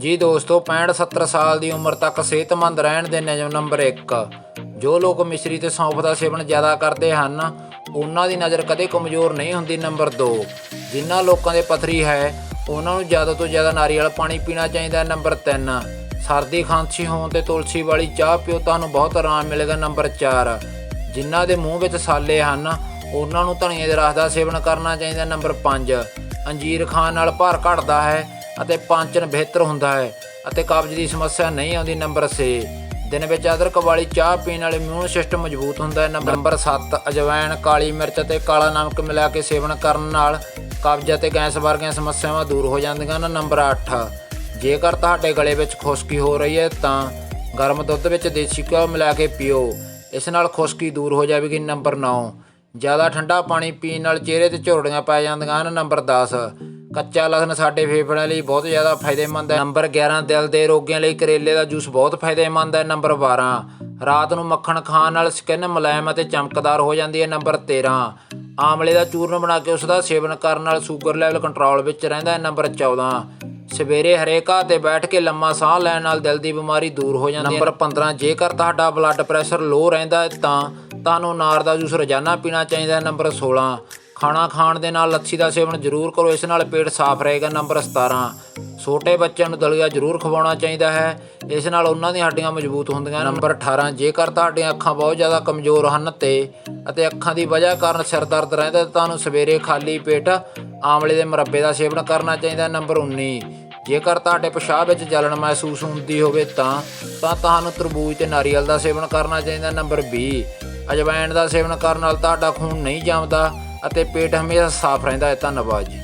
ਜੀ ਦੋਸਤੋ 65 70 ਸਾਲ ਦੀ ਉਮਰ ਤੱਕ ਸਿਹਤਮੰਦ ਰਹਿਣ ਦੇ ਨਿਯਮ ਨੰਬਰ 1 ਜੋ ਲੋਕ ਮਿਸ਼ਰੀ ਤੇ ਸੌਂਫ ਦਾ ਸੇਵਨ ਜ਼ਿਆਦਾ ਕਰਦੇ ਹਨ, ਉਹਨਾਂ ਦੀ ਨਜ਼ਰ ਕਦੇ ਕਮਜ਼ੋਰ ਨਹੀਂ ਹੁੰਦੀ ਨੰਬਰ 2 ਜਿਨ੍ਹਾਂ ਲੋਕਾਂ ਦੇ ਪਥਰੀ ਹੈ, ਉਹਨਾਂ ਨੂੰ ਜ਼ਿਆਦਾ ਤੋਂ ਜ਼ਿਆਦਾ ਨਾਰੀਅਲ ਪਾਣੀ ਪੀਣਾ ਚਾਹੀਦਾ ਨੰਬਰ 3 ਸਰਦੀ ਖਾਂਸੀ ਹੋਣ ਤੇ ਤੁਲਸੀ ਵਾਲੀ ਚਾਹ ਪੀਓ, ਤੁਹਾਨੂੰ ਬਹੁਤ ਆਰਾਮ ਮਿਲੇਗਾ ਨੰਬਰ 4 ਜਿਨ੍ਹਾਂ ਦੇ ਮੂੰਹ ਵਿੱਚ ਸਾਲੇ ਹਨ, ਉਹਨਾਂ ਨੂੰ ਧਨੀਏ ਦੇ ਰਸ ਦਾ ਸੇਵਨ ਕਰਨਾ ਚਾਹੀਦਾ ਨੰਬਰ 5 ਅੰਜੀਰ ਖਾਣ ਨਾਲ ਭਾਰ ਘਟਦਾ ਹੈ ਅਤੇ ਪਾਚਨ ਬਿਹਤਰ ਹੁੰਦਾ ਹੈ ਅਤੇ ਕਬਜ਼ ਦੀ ਸਮੱਸਿਆ ਨਹੀਂ ਆਉਂਦੀ ਨੰਬਰ 6 ਦਿਨ ਵਿੱਚ ਅਦਰਕ ਵਾਲੀ ਚਾਹ ਪੀਣ ਨਾਲ ਇਮਿਊਨ ਸਿਸਟਮ ਮਜ਼ਬੂਤ ਹੁੰਦਾ ਹੈ। ਨੰਬਰ 7 ਅਜਵਾਇਣ, ਕਾਲੀ ਮਿਰਚ ਅਤੇ ਕਾਲਾ ਨਮਕ ਮਿਲਾ ਕੇ ਸੇਵਨ ਕਰਨ ਨਾਲ ਕਬਜ਼ ਅਤੇ ਗੈਸ ਵਰਗੀਆਂ ਸਮੱਸਿਆਵਾਂ ਦੂਰ ਹੋ ਜਾਂਦੀਆਂ ਹਨ। ਨੰਬਰ 8 ਜੇਕਰ ਤੁਹਾਡੇ ਗਲੇ ਵਿੱਚ ਖੁਸ਼ਕੀ ਹੋ ਰਹੀ ਹੈ ਤਾਂ ਗਰਮ ਦੁੱਧ ਵਿੱਚ ਦੇਸੀ ਘਿਓ ਮਿਲਾ ਕੇ ਪੀਓ। ਇਸ ਨਾਲ ਖੁਸ਼ਕੀ ਦੂਰ ਹੋ ਜਾਵੇਗੀ। ਨੰਬਰ 9 ਜ਼ਿਆਦਾ ਠੰਡਾ ਪਾਣੀ ਪੀਣ ਨਾਲ ਚਿਹਰੇ ਤੇ ਝੁਰੜੀਆਂ ਪੈ ਜਾਂਦੀਆਂ ਹਨ। ਨੰਬਰ 10 ਕੱਚਾ ਲਸਣ ਸਾਡੇ ਫੇਫੜਿਆਂ ਲਈ ਬਹੁਤ ਜ਼ਿਆਦਾ ਫਾਇਦੇਮੰਦ ਹੈ। ਨੰਬਰ 11 ਦਿਲ ਦੇ ਰੋਗੀਆਂ ਲਈ ਕਰੇਲੇ ਦਾ ਜੂਸ ਬਹੁਤ ਫਾਇਦੇਮੰਦ ਹੈ। ਨੰਬਰ 12 ਰਾਤ ਨੂੰ ਮੱਖਣ ਖਾਣ ਨਾਲ ਸਕਿਨ ਮੁਲਾਇਮ ਅਤੇ ਚਮਕਦਾਰ ਹੋ ਜਾਂਦੀ ਹੈ। ਨੰਬਰ 13 ਆਮਲੇ ਦਾ ਚੂਰਨ ਬਣਾ ਕੇ ਉਸ ਦਾ ਸੇਵਨ ਕਰਨ ਨਾਲ ਸ਼ੂਗਰ ਲੈਵਲ ਕੰਟਰੋਲ ਵਿੱਚ ਰਹਿੰਦਾ ਹੈ। ਨੰਬਰ 14 ਸਵੇਰੇ ਹਰੇ ਘਾਹ ਤੇ ਬੈਠ ਕੇ ਲੰਮਾ ਸਾਹ ਲੈਣ ਨਾਲ ਦਿਲ ਦੀ ਬਿਮਾਰੀ ਦੂਰ ਹੋ ਜਾਂਦੀ ਹੈ। ਨੰਬਰ 15 ਜੇਕਰ ਤੁਹਾਡਾ ਬਲੱਡ ਪ੍ਰੈਸ਼ਰ ਲੋ ਰਹਿੰਦਾ ਹੈ ਤਾਂ ਤੁਹਾਨੂੰ ਨਾਰ ਦਾ ਜੂਸ ਰੋਜ਼ਾਨਾ ਪੀਣਾ ਚਾਹੀਦਾ ਹੈ। ਨੰਬਰ 16 ਖਾਣਾ ਖਾਣ ਦੇ ਨਾਲ ਲੱਸੀ ਦਾ ਸੇਵਨ ਜ਼ਰੂਰ ਕਰੋ, ਇਸ ਨਾਲ ਪੇਟ ਸਾਫ਼ ਰਹੇਗਾ। ਨੰਬਰ 17 ਛੋਟੇ ਬੱਚਿਆਂ ਨੂੰ ਦਲੀਆ ਜ਼ਰੂਰ ਖਵਾਉਣਾ ਚਾਹੀਦਾ ਹੈ। ਇਸ ਨਾਲ ਉਹਨਾਂ ਦੀਆਂ ਹੱਡੀਆਂ ਮਜ਼ਬੂਤ ਹੁੰਦੀਆਂ। ਨੰਬਰ 18 ਜੇਕਰ ਤੁਹਾਡੀਆਂ ਅੱਖਾਂ ਬਹੁਤ ਜ਼ਿਆਦਾ ਕਮਜ਼ੋਰ ਹਨ ਤੇ ਅਤੇ ਅੱਖਾਂ ਦੀ ਵਜ੍ਹਾ ਕਾਰਨ ਸਿਰ ਦਰਦ ਰਹਿੰਦਾ ਤਾਂ ਤੁਹਾਨੂੰ ਸਵੇਰੇ ਖਾਲੀ ਪੇਟ ਆਮਲੇ ਦੇ ਮੁਰੱਬੇ ਦਾ ਸੇਵਨ ਕਰਨਾ ਚਾਹੀਦਾ ਨੰਬਰ 19 ਜੇਕਰ ਤੁਹਾਡੇ ਪਿਸ਼ਾਬ ਵਿੱਚ ਜਲਣ ਮਹਿਸੂਸ ਹੁੰਦੀ ਹੋਵੇ ਤਾਂ ਤਾਂ ਤੁਹਾਨੂੰ ਤਰਬੂਜ ਤੇ ਨਾਰੀਅਲ ਦਾ ਸੇਵਨ ਕਰਨਾ ਚਾਹੀਦਾ ਨੰਬਰ 20 ਅਜਵਾਇਣ ਦਾ ਸੇਵਨ ਕਰਨ ਨਾਲ ਤੁਹਾਡਾ ਖੂਨ ਨਹੀਂ ਜੰਮਦਾ। ਅਤੇ ਪੇਟ ਹਮੇਸ਼ਾ ਸਾਫ਼ ਰਹਿੰਦਾ ਹੈ। ਧੰਨਵਾਦ ਜੀ।